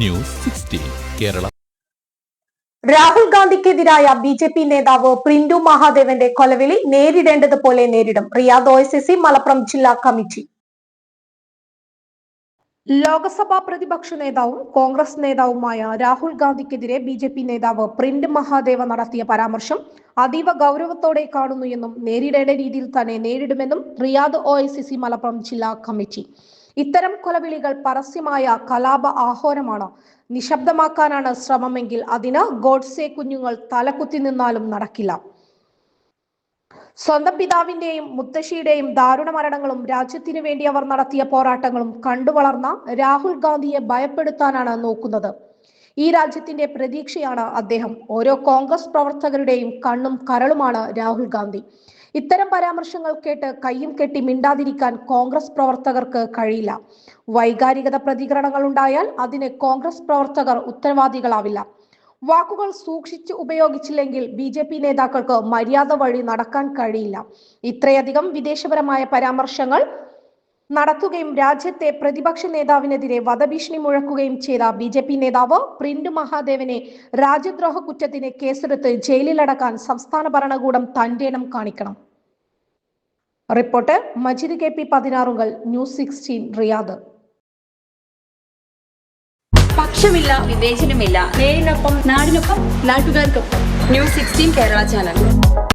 News sixteen Kerala. Rahul ഗാന്ധിക്കെതിരായ B J P നേതാവ് പ്രിന്റു മഹാദേവന്റെ കൊലവിളി നേരിടേണ്ടതുപോലെ നേരിടും. Riyadh O S S C Malappuram ജില്ലാ കമ്മിറ്റി. ലോക്സഭാ പ്രതിപക്ഷ നേതാവും കോൺഗ്രസ് നേതാവുമായ രാഹുൽ ഗാന്ധിക്കെതിരെ ബി ജെ പി നേതാവ് പ്രിന്റ് മഹാദേവ നടത്തിയ പരാമർശം അതീവ ഗൗരവത്തോടെ കാണുന്നു എന്നും നേരിടേണ്ട രീതിയിൽ തന്നെ നേരിടുമെന്നും Riyadh O I C C Malappuram ജില്ലാ കമ്മിറ്റി. ഇത്തരം കൊലവിളികൾ പരസ്യമായ കലാപ ആഹ്വാനമാണ്. നിശബ്ദമാക്കാനാണ് ശ്രമമെങ്കിൽ അതിന് ഗോഡ്സെ കുഞ്ഞുങ്ങൾ തലകുത്തി നിന്നാലും നടക്കില്ല. സ്വന്തം പിതാവിന്റെയും മുത്തശ്ശിയുടെയും ദാരുണ മരണങ്ങളും രാജ്യത്തിനു വേണ്ടി അവർ നടത്തിയ പോരാട്ടങ്ങളും കണ്ടുവളർന്ന രാഹുൽ ഗാന്ധിയെ ഭയപ്പെടുത്താനാണ് നോക്കുന്നത്. ഈ രാജ്യത്തിന്റെ പ്രതീക്ഷയാണ് അദ്ദേഹം. ഓരോ കോൺഗ്രസ് പ്രവർത്തകരുടെയും കണ്ണും കരളുമാണ് രാഹുൽ ഗാന്ധി. ഇത്തരം പരാമർശങ്ങൾ കേട്ട് കയ്യും കെട്ടി മിണ്ടാതിരിക്കാൻ കോൺഗ്രസ് പ്രവർത്തകർക്ക് കഴിയില്ല. വൈകാരികത പ്രതികരണങ്ങൾ ഉണ്ടായാൽ അതിന് കോൺഗ്രസ് പ്രവർത്തകർ ഉത്തരവാദികളാവില്ല. വാക്കുകൾ സൂക്ഷിച്ച് ഉപയോഗിച്ചില്ലെങ്കിൽ ബി ജെ പി നേതാക്കൾക്ക് മര്യാദ വഴി നടക്കാൻ കഴിയില്ല. ഇത്രയധികം വിദേശപരമായ പരാമർശങ്ങൾ നടത്തുകയും രാജ്യത്തെ പ്രതിപക്ഷ നേതാവിനെതിരെ വധഭീഷണി മുഴക്കുകയും ചെയ്ത ബി ജെ പി നേതാവ് പ്രിന്റ് മഹാദേവനെ രാജ്യദ്രോഹ കുറ്റത്തിന് കേസെടുത്ത് ജയിലിലടക്കാൻ സംസ്ഥാന ഭരണകൂടം തന്റെ ഇനം കാണിക്കണം. റിപ്പോർട്ട് മജിദ് കെ പി പതിനാറുകൾ ന്യൂസ് സിക്സ്റ്റീൻ റിയാദ്. പക്ഷമില്ല വിവേചനമില്ല. നേരിനൊപ്പം നാടിനൊപ്പം നാട്ടുകാർക്കൊപ്പം. News sixteen Kerala channel.